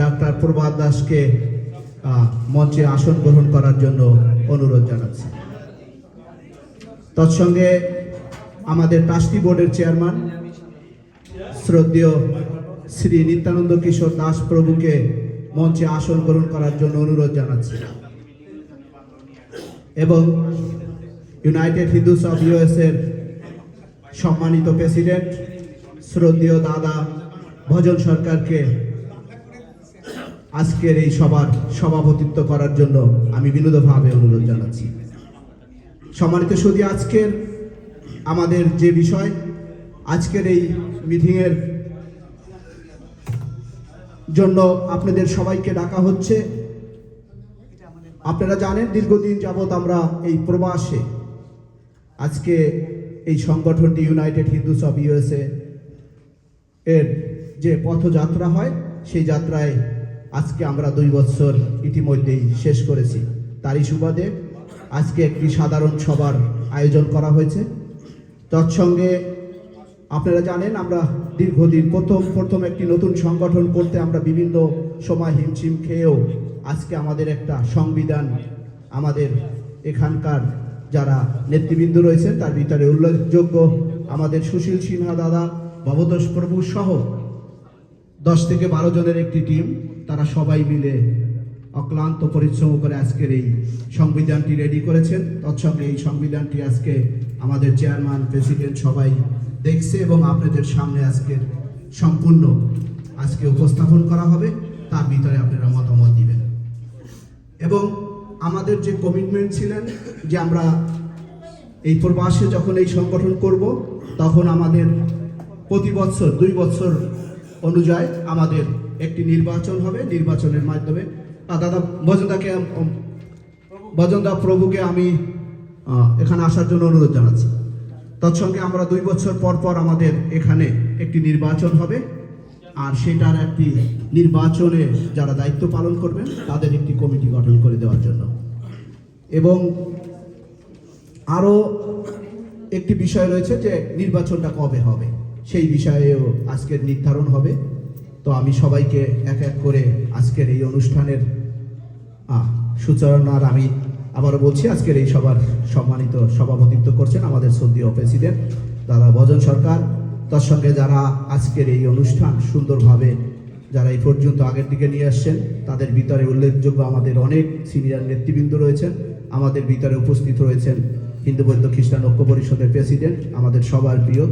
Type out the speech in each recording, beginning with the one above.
Doctor প্রভাত দাসকে মঞ্চে আসন গ্রহণ করার জন্য অনুরোধ জানাচ্ছি। তৎসঙ্গে আমাদের ট্রাস্টি বোর্ডের চেয়ারম্যান, শ্রদ্ধেয় শ্রী নিত্যানন্দ কিশোর দাস প্রভুকে মঞ্চে আসন গ্রহণ করার জন্য অনুরোধ জানাচ্ছি। এবং ইউনাইটেড হিন্দুস অফ ইউএস এর সম্মানিত প্রেসিডেন্ট, শ্রদ্ধেয় দাদা ভজন সরকারকে আজকের এই সভার সভাপতিত্ব করার জন্য আমি বিনোদভাবে অনুরোধ জানাচ্ছি। সম্মানিত সুদী, আজকের আমাদের যে বিষয়, আজকের এই মিটিংয়ের জন্য আপনাদের সবাইকে ডাকা হচ্ছে। আপনারা জানেন, দীর্ঘদিন যাবৎ আমরা এই প্রবাসে, আজকে এই সংগঠনটি ইউনাইটেড হিন্দুস অফ ইউএসএ এর যে পথযাত্রা হয়, সেই যাত্রায় আজকে আমরা দুই বছর ইতিমধ্যেই শেষ করেছি। তারই সুবাদে আজকে একটি সাধারণ সভার আয়োজন করা হয়েছে। তৎসঙ্গে আপনারা জানেন, আমরা দীর্ঘদিন প্রথম প্রথম একটি নতুন সংগঠন করতে আমরা বিভিন্ন সময় হিমশিম খেয়েও আজকে আমাদের একটা সংবিধান, আমাদের এখানকার যারা নেতৃবৃন্দ রয়েছেন, তার ভিতরে উল্লেখযোগ্য আমাদের সুশীল সিনহা দাদা, ভবতোষ প্রভু সহ দশ থেকে বারো জনের একটি টিম, তারা সবাই মিলে অক্লান্ত পরিশ্রম করে আজকের এই সংবিধানটি রেডি করেছেন। তৎসঙ্গে এই সংবিধানটি আজকে আমাদের চেয়ারম্যান, প্রেসিডেন্ট সবাই দেখছে এবং আপনাদের সামনে আজকের সম্পূর্ণ আজকে উপস্থাপন করা হবে। তার ভিতরে আপনারা মতামত দিবেন। এবং আমাদের যে কমিটমেন্ট ছিলেন যে আমরা এই প্রবাসে যখন এই সংগঠন করব, তখন আমাদের প্রতি বছর, দুই বছর অনুযায়ী আমাদের একটি নির্বাচন হবে, নির্বাচনের মাধ্যমে। দাদা বজনদাকে বজনদা প্রভুকে আমি এখানে আসার জন্য অনুরোধ জানাচ্ছি। তৎসঙ্গে আমরা দুই বছর পর পর আমাদের এখানে একটি নির্বাচন হবে, আর সেটার একটি নির্বাচনে যারা দায়িত্ব পালন করবেন, তাদের একটি কমিটি গঠন করে দেওয়ার জন্য। এবং আরও একটি বিষয় রয়েছে যে, নির্বাচনটা কবে হবে? সেই বিষয়েও আজকের নির্ধারণ হবে। তো আমি সবাইকে এক এক করে আজকের এই অনুষ্ঠানের সূচনার আমি আবারও বলছি, আজকের এই সবার সম্মানিত সভাপতিত্ব করছেন আমাদের শ্রদ্ধেয় প্রেসিডেন্ট দাদা ভজন সরকার। তার সঙ্গে যারা আজকের এই অনুষ্ঠান সুন্দরভাবে, যারা এই পর্যন্ত আগের দিকে নিয়ে আসছেন, তাদের ভিতরে উল্লেখযোগ্য আমাদের অনেক সিনিয়র নেতৃবৃন্দ রয়েছেন। আমাদের ভিতরে উপস্থিত রয়েছেন হিন্দু বৌদ্ধ খ্রিস্টান ঐক্য পরিষদের প্রেসিডেন্ট, আমাদের সবার প্রিয়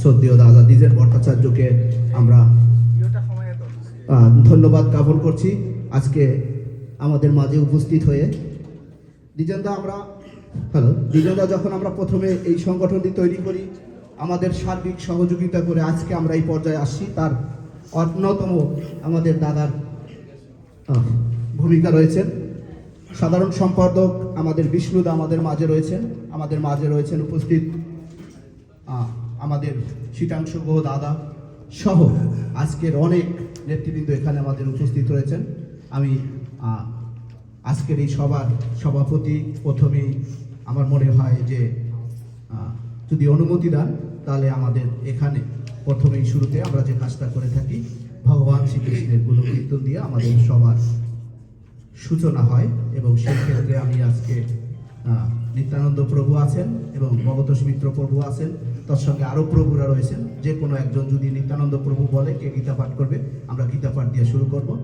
শ্রদ্ধেয় দাদা দ্বিজেন ভট্টাচার্যকে আমরা ধন্যবাদ জ্ঞাপন করছি আজকে আমাদের মাঝে উপস্থিত হয়ে। দ্বিজেন্দা, আমরা, হ্যালো, দ্বিজেন্দা, যখন আমরা প্রথমে এই সংগঠনটি তৈরি করি, আমাদের সার্বিক সহযোগিতা করে আজকে আমরা এই পর্যায়ে আসছি। তার অন্যতম আমাদের দাদার ভূমিকা রয়েছেন সাধারণ সম্পাদক আমাদের বিষ্ণুদা আমাদের মাঝে রয়েছেন, আমাদের মাঝে রয়েছেন উপস্থিত আমাদের শীতাংশ গুহ দাদা সহ আজকের অনেক নেতৃবৃন্দ এখানে আমাদের উপস্থিত রয়েছেন। আমি আজকের এই সভার সভাপতি প্রথমেই আমার মনে হয় যে যদি অনুমতি দেন, তাহলে আমাদের এখানে প্রথমেই শুরুতে আমরা যে কাজটা করে থাকি, ভগবান শ্রীকৃষ্ণের গুণকীর্তন দিয়ে আমাদের সবার সূচনা হয় এবং সেই ক্ষেত্রে আমি আজকে নিত্যানন্দ প্রভু আছেন এবং ভগতোষ মিত্র প্রভু আছেন। তার সঙ্গে আরও প্রভুরা রয়েছেন। যে কোনো একজন যদি নিত্যানন্দ প্রভু বলে, কে গীতা পাঠ করবে, আমরা গীতা পাঠ দিয়ে শুরু করব।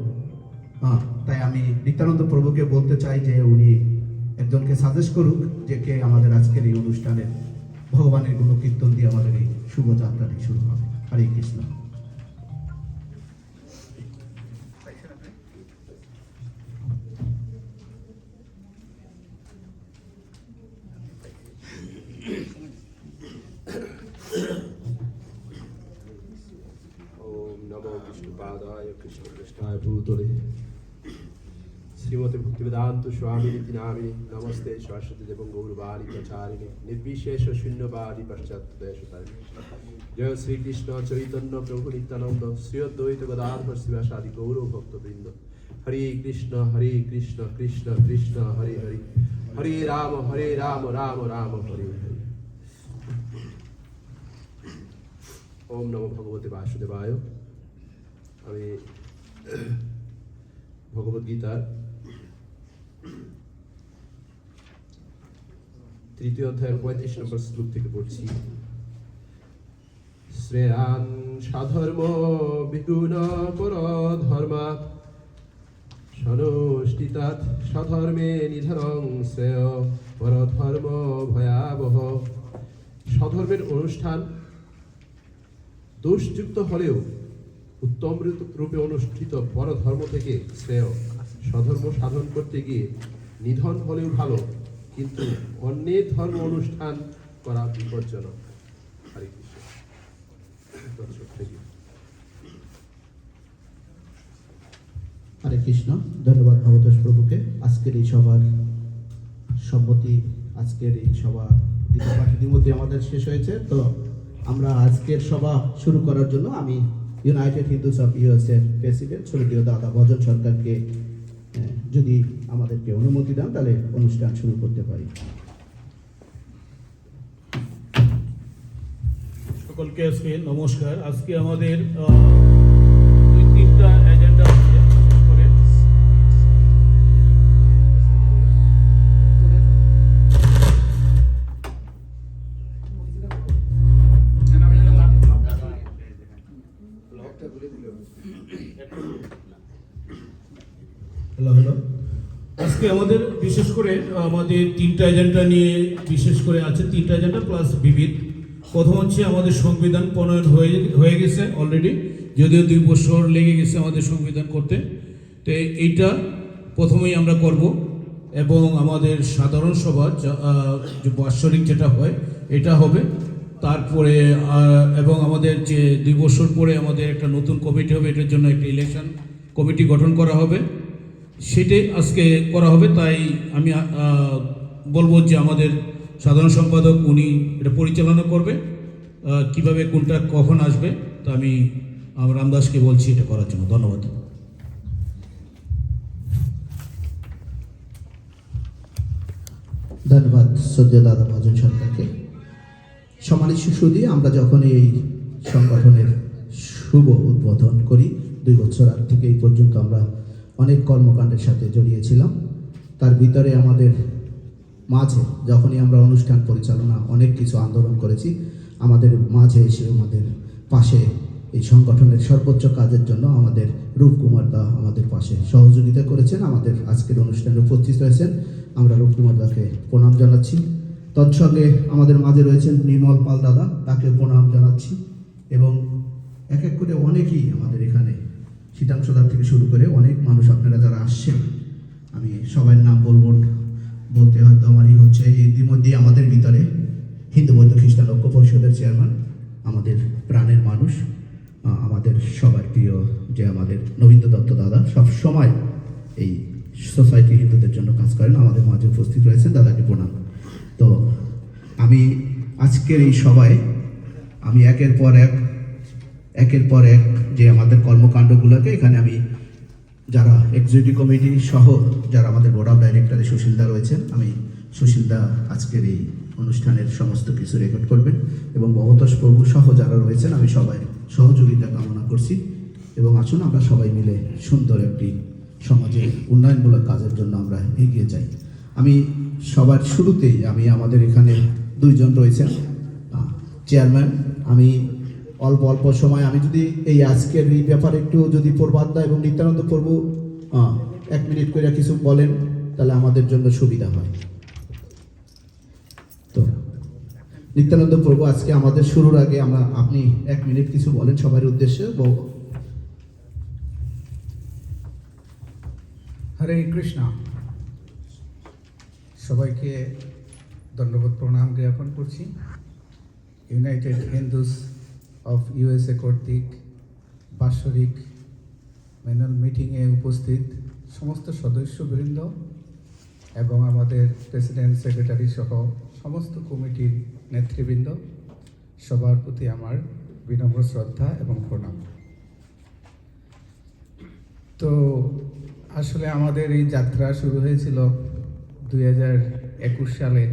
হ্যাঁ তাই আমি নিত্যানন্দ প্রভুকে বলতে চাই যে উনি একজনকে সাজেস্ট করুক যে কে আমাদের আজকের এই অনুষ্ঠানের, ভগবানের গুণ কীর্তন দিয়ে আমাদের এই শুভযাত্রাটি শুরু হবে। হরে কৃষ্ণ। নমো বিষ্ণুপাদায় কৃষ্ণকৃষ্ণায় ভূতলে শ্রীমতী ভক্তিবেদান্ত স্বামী নীতি নামে নমস্তে সরস্বতী দেবং গৌরবাণী প্রচারিণে নির্বিশেষ শূন্যবাদী পশ্চাৎদেশ জয় শ্রীকৃষ্ণ চৈতন্য প্রভু নিত্যানন্দ শ্রী অদ্বৈত গদাধর শিবাসাদি গৌর ভক্তবৃন্দ হরে কৃষ্ণ হরে কৃষ্ণ কৃষ্ণ কৃষ্ণ হরে হরে হরে রাম হরে রাম রাম রাম হরে হরে ওম নমো ভগবতে বাসুদেবায় আমি ভগবদ্গীতার তৃতীয় অধ্যায়ের পঁয়ত্রিশ নম্বর শ্লোক থেকে পড়ছি। শ্রেয়ান সাধর্ম বিগুণ পর ধর্মা, সনষ্টিতাৎ স্বধর্মে নিধনং শ্রেয় পরধর্ম ভয়াবহ। স্বধর্মের অনুষ্ঠান দোষযুক্ত হলেও উত্তম রূপে অনুষ্ঠিত পরধর্ম থেকে শ্রেয়। স্বধর্ম সাধন করতে গিয়ে নিধন হলেও ভালো, কিন্তু অন্যের ধর্ম অনুষ্ঠান করা বিপজ্জনক। হরে কৃষ্ণ। কৃষ্ণ, ধন্যবাদ ভগতোষ প্রভুকে। আজকের এই সভার সম্মতি, আজকের এই সভা গীতাপাঠ ইতিমধ্যে আমাদের শেষ হয়েছে। তো আমরা আজকের সভা শুরু করার জন্য আমি ইউনাইটেড হিন্দুস অফ ইউএসএর প্রেসিডেন্ট স্বর্গীয় দাদা ভজন সরকারকে যদি আমাদেরকে অনুমতি দেন, তাহলে অনুষ্ঠান শুরু করতে পারি। সকলকে আজকে নমস্কার। আজকে আমাদের দুই তিনটা এজেন্ডা আজকে আমাদের বিশেষ করে, আমাদের তিনটা এজেন্ডা নিয়ে বিশেষ করে আছে তিনটা এজেন্ডা প্লাস বিবিধ। প্রথম হচ্ছে আমাদের সংবিধান প্রণয়ন হয়ে হয়ে গেছে অলরেডি যদিও দুই বছর লেগে গেছে আমাদের সংবিধান করতে। তো এই- এইটা প্রথমেই আমরা করব এবং আমাদের সাধারণ সভা বাৎসরিক যেটা হয়, এটা হবে। তারপরে এবং আমাদের যে দুই বছর পরে আমাদের একটা নতুন কমিটি হবে, এটার জন্য একটা ইলেকশন কমিটি গঠন করা হবে। সেটাই আজকে করা হবে, তাই আমি বলব যে আমাদের সাধারণ সম্পাদক উনি এটা পরিচালনা করবে কীভাবে কোনটা, কখন আসবে, তা আমি রামদাসকে বলছি এটা করার জন্য। ধন্যবাদ। ধন্যবাদ সদ্য দাদা ভজন সরকারকে। সমানিত শিশু দিয়ে আমরা যখন এই সংগঠনের শুভ উদ্বোধন করি, দুই বছর আগ থেকে এই পর্যন্ত আমরা অনেক কর্মকাণ্ডের সাথে জড়িয়েছিলাম। তার ভিতরে আমাদের মাঝে যখনই আমরা অনুষ্ঠান পরিচালনা, অনেক কিছু আন্দোলন করেছি, আমাদের মাঝে এসে আমাদের পাশে এই সংগঠনের সর্বোচ্চ কাজের জন্য আমাদের রূপকুমার দা আমাদের পাশে সহযোগিতা করেছেন। আমাদের আজকের অনুষ্ঠানে উপস্থিত হয়েছেন আমরা রূপকুমার দাকে প্রণাম জানাচ্ছি। তৎসঙ্গে আমাদের মাঝে রয়েছেন নির্মল পাল দাদা তাকে প্রণাম জানাচ্ছি। এবং এক এক করে অনেকেই আমাদের এখানে শীতাংশদার থেকে শুরু করে অনেক মানুষ আপনারা যারা আসছেন, আমি সবার নাম বলব, বলতে হয়তো আমারই হচ্ছে ইতিমধ্যে আমাদের ভিতরে হিন্দু বৌদ্ধ খ্রিস্টান ঐক্য পরিষদের চেয়ারম্যান, আমাদের প্রাণের মানুষ আমাদের সবার প্রিয় যে আমাদের নবীন্দ্র দত্ত দাদা, সব সময় এই সোসাইটি হিন্দুদের জন্য কাজ করেন, আমাদের মাঝে উপস্থিত রয়েছেন, দাদাকে প্রণাম। তো আমি আজকের এই সভায় আমি একের পর এক, একের পর এক যে আমাদের কর্মকাণ্ডগুলোকে এখানে আমি যারা এক্সিকিউটিভ কমিটি সহ যারা আমাদের বোর্ড অফ ডাইরেক্টরে সুশীলদা রয়েছেন, আমি সুশীলদা আজকের এই অনুষ্ঠানের সমস্ত কিছু রেকর্ড করবেন এবং ভবতোষ প্রভু সহ যারা রয়েছেন, আমি সবাই সহযোগিতা কামনা করছি এবং আসুন আমরা সবাই মিলে সুন্দর একটি সমাজের উন্নয়নমূলক কাজের জন্য আমরা এগিয়ে যাই। আমি সবার শুরুতেই, আমি আমাদের এখানে দুইজন রয়েছেন চেয়ারম্যান আমি অল্প অল্প সময় আমি যদি এই আজকের এই ব্যাপারে একটু যদি প্রবাদদা এবং নিত্যানন্দ প্রভু এক মিনিট করে কিছু বলেন, তাহলে আমাদের জন্য সুবিধা হয়। তো, নিত্যানন্দ প্রভু আজকে আমাদের শুরুর আগে, আমরা, আপনি এক মিনিট কিছু বলেন সবার উদ্দেশ্যে হরে কৃষ্ণ। সবাইকে ধন্যবাদ, প্রণাম জ্ঞাপন করছি। ইউনাইটেড হিন্দুস অফ ইউএসএ কর্তৃক বাৎসরিক ম্যানুয়াল মিটিংয়ে উপস্থিত সমস্ত সদস্যবৃন্দ এবং আমাদের প্রেসিডেন্ট, সেক্রেটারি সহ সমস্ত কমিটির নেতৃবৃন্দ, সবার প্রতি আমার বিনম্র শ্রদ্ধা এবং প্রণাম। তো আসলে আমাদের এই যাত্রা শুরু হয়েছিল দুই হাজার একুশ সালে,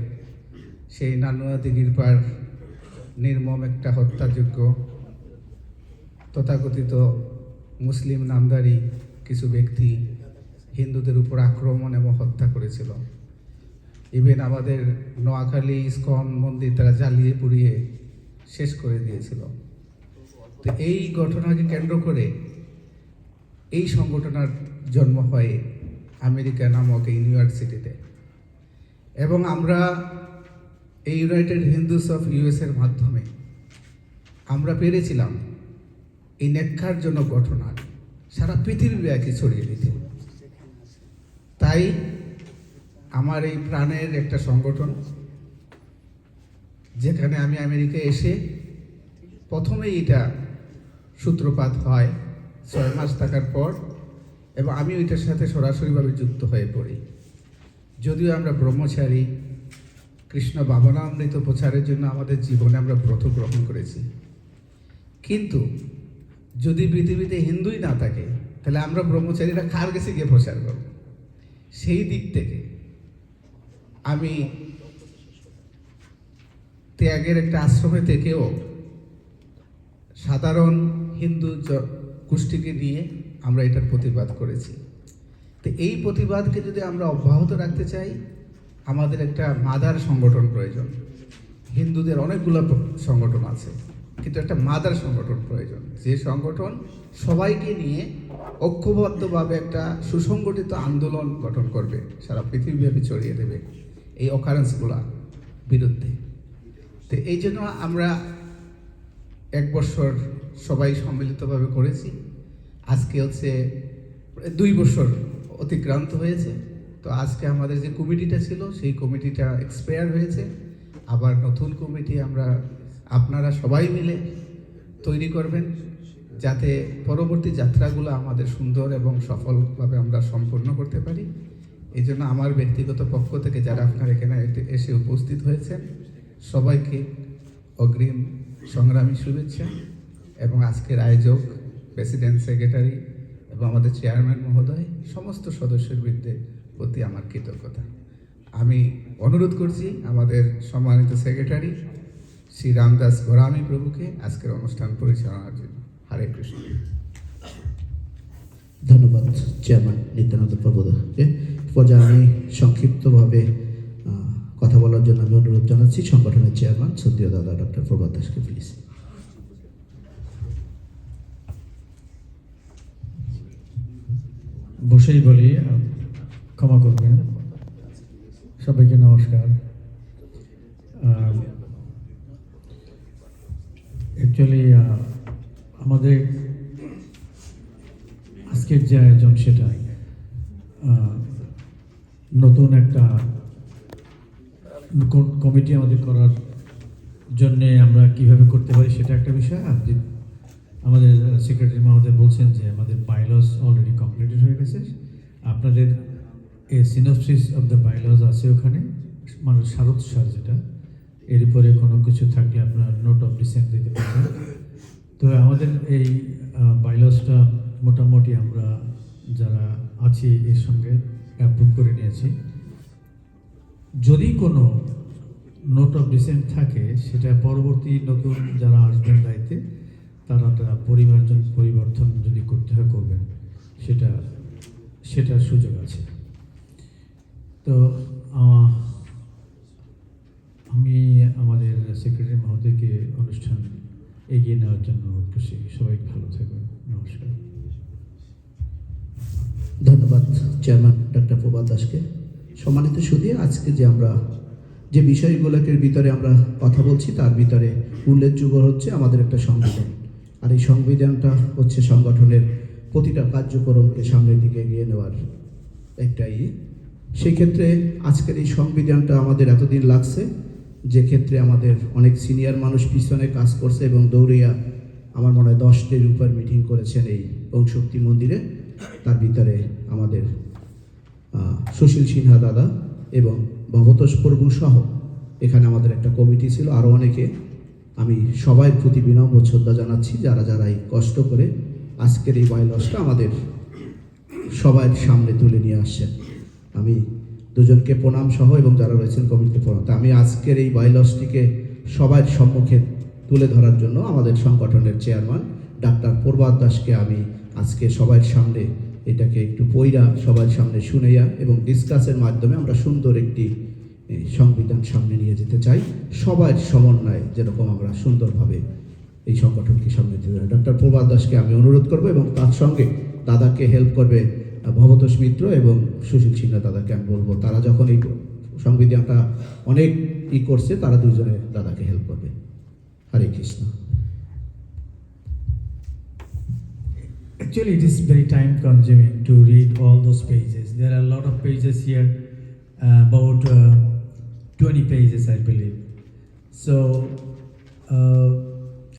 সেই নানুয়া দিঘির পার নির্মম একটা হত্যাযোগ্য তথাকথিত মুসলিম নামদারি কিছু ব্যক্তি হিন্দুদের উপর আক্রমণ এবং হত্যা করেছিল। ইভেন আমাদের নোয়াখালী, ইস্কন মন্দির তারা জ্বালিয়ে পুড়িয়ে শেষ করে দিয়েছিল। তো এই ঘটনাকে কেন্দ্র করে এই সংগঠনের জন্ম হয় আমেরিকা নামক ইউনিভার্সিটিতে এবং আমরা এই ইউনাইটেড হিন্দুস অফ ইউএসের মাধ্যমে আমরা পেরেছিলাম এই নেক্ষারজনক ঘটনা সারা পৃথিবীব্যাপী ছড়িয়ে দিতে। তাই আমার এই প্রাণের একটা সংগঠন, যেখানে আমি আমেরিকা এসে প্রথমেই এটা সূত্রপাত হয় ছয় মাস থাকার পর এবং আমি ওইটার সাথে সরাসরিভাবে যুক্ত হয়ে পড়ি। যদিও আমরা ব্রহ্মচারী কৃষ্ণ ভাবনামৃত প্রচারের জন্য আমাদের জীবনে আমরা ব্রত গ্রহণ করেছি। কিন্তু যদি পৃথিবীতে হিন্দুই না থাকে, তাহলে আমরা ব্রহ্মচারীরা কার কাছে গিয়ে প্রচার করব? সেই দিক থেকে আমি ত্যাগের একটা আশ্রমে থেকেও সাধারণ হিন্দু গোষ্ঠীকে নিয়ে আমরা এটার প্রতিবাদ করেছি। তো এই প্রতিবাদকে যদি আমরা অব্যাহত রাখতে চাই আমাদের একটা মাদার সংগঠন প্রয়োজন। হিন্দুদের অনেকগুলো সংগঠন আছে, কিন্তু একটা মাদার সংগঠন প্রয়োজন। যে সংগঠন সবাইকে নিয়ে ঐক্যবদ্ধভাবে একটা সুসংগঠিত আন্দোলন গঠন করবে, সারা পৃথিবীব্যাপী ছড়িয়ে দেবে এই অকারেন্সগুলা বিরুদ্ধে। তো এই জন্য আমরা এক বছর সবাই সম্মিলিতভাবে করেছি। আজকে হচ্ছে দুই বছর অতিক্রান্ত হয়েছে। তো আজকে আমাদের যে কমিটিটা ছিল, সেই কমিটিটা এক্সপায়ার হয়েছে। আবার নতুন কমিটি আমরা, আপনারা সবাই মিলে তৈরি করবেন, যাতে পরবর্তী যাত্রাগুলো আমাদের সুন্দর এবং সফলভাবে আমরা সম্পূর্ণ করতে পারি। এই জন্য আমার ব্যক্তিগত পক্ষ থেকে যারা আপনার এখানে এসে উপস্থিত হয়েছেন, সবাইকে অগ্রিম সংগ্রামী শুভেচ্ছা এবং আজকের আয়োজক, প্রেসিডেন্ট সেক্রেটারি এবং আমাদের চেয়ারম্যান মহোদয়, সমস্ত সদস্যের বিরুদ্ধে প্রতি আমার কৃতজ্ঞতা। আমি অনুরোধ করছি আমাদের সম্মানিত সেক্রেটারি শ্রী রামদাস গোরামী প্রভুকে আজকের অনুষ্ঠান পরিচালনার জন্য। হরে কৃষ্ণ। ধন্যবাদ চেয়ারম্যান নিত্যানন্দ প্রবোধকে পর্যায়ে আমি সংক্ষিপ্তভাবে কথা বলার জন্য আমি অনুরোধ জানাচ্ছি সংগঠনের চেয়ারম্যান সদ্যীয় দাদা ডক্টর প্রভাত দাসকে প্লিজ বসেই বলি ক্ষমা করবেন। সবাইকে নমস্কার। অ্যাকচুয়ালি আমাদের আজকের যে আয়োজন সেটা আহ, নতুন একটা কমিটি আমাদের করার জন্যে আমরা কীভাবে করতে পারি সেটা একটা বিষয়। আর যে আমাদের সেক্রেটারি মহোদয় বলছেন যে আমাদের বাইলস অলরেডি কমপ্লিটেড হয়ে গেছে। আপনাদের a synopsis of the bylaws আছে ওখানে মানে সারদ সার যেটা। এর উপরে কোনো কিছু থাকলে আপনার নোট অফ ডিসেন্ট দিতে পারবেন। তো আমাদের এই বাইলসটা মোটামুটি আমরা যারা আছি এর সঙ্গে অ্যাপ্রুভ করে নিয়েছি। যদি কোনো নোট অফ ডিসেন্ট থাকে, সেটা পরবর্তী নতুন যারা আসবেন দায়িত্বে, তারা তারা পরিমার্জন, পরিবর্তন যদি করতে হয়, করবেন। সেটা, সেটার সুযোগ আছে। তো আমি আমাদের সেক্রেটারি মহোদয়কে অনুষ্ঠান এগিয়ে নেওয়ার জন্য করছি সবাই ভালো থাকবেন। নমস্কার। ধন্যবাদ চেয়ারম্যান ডক্টর প্রভাত দাসকে। সম্মানিত সুদী আজকে যে আমরা যে বিষয়গুলোকে ভিতরে আমরা কথা বলছি, তার ভিতরে উল্লেখযোগ্য হচ্ছে আমাদের একটা সংবিধান আর এই সংবিধানটা হচ্ছে সংগঠনের প্রতিটা কার্যক্রমকে সামনের দিকে এগিয়ে নেওয়ার একটাই সেই ক্ষেত্রে আজকের এই সংবিধানটা আমাদের এতদিন লাগছে, যে ক্ষেত্রে আমাদের অনেক সিনিয়র মানুষ পিছনে কাজ করছে এবং দৌড়িয়া আমার মনে হয় দশটির উপর মিটিং করেছেন এই ওম শক্তি মন্দিরে। তার ভিতরে আমাদের সুশীল সিনহা দাদা এবং ভবতোষ প্রভু সহ এখানে আমাদের একটা কমিটি ছিল আরও অনেকে। আমি সবাই প্রতি বিনম্র শ্রদ্ধা জানাচ্ছি, যারা যারা এই কষ্ট করে আজকের এই বাইলসটা আমাদের সবার সামনে তুলে নিয়ে আসছেন। আমি দুজনকে প্রণাম সহ এবং যারা রয়েছেন কমিটিতে প্রণাম। তা আমি আজকের এই বাইলসটিকে সবার সম্মুখে তুলে ধরার জন্য আমাদের সংগঠনের চেয়ারম্যান ডাক্তার প্রভাত দাসকে আমি আজকে সবার সামনে এটাকে একটু পইরা সবার সামনে শুনেয়া এবং ডিসকাসের মাধ্যমে আমরা সুন্দর একটি সংবিধান সামনে নিয়ে যেতে চাই। সবার সমন্বয়ে যেরকম আমরা সুন্দরভাবে এই সংগঠনকে সামনে দিতে চাই ডক্টর প্রভাত দাসকে আমি অনুরোধ করব এবং তার সঙ্গে দাদাকে হেল্প করবে ভবতোষ মিত্র এবং সুশীল সিনহা দাদাকে আমি বলব তারা যখন এই সংবিধানটা অনেক ই করছে তারা দুজনে দাদাকে হেল্প করবে হরে Krishna Actually, it is very time consuming to read all those pages. There are a lot of pages here, uh, about uh, 20 pages, I believe. So, uh,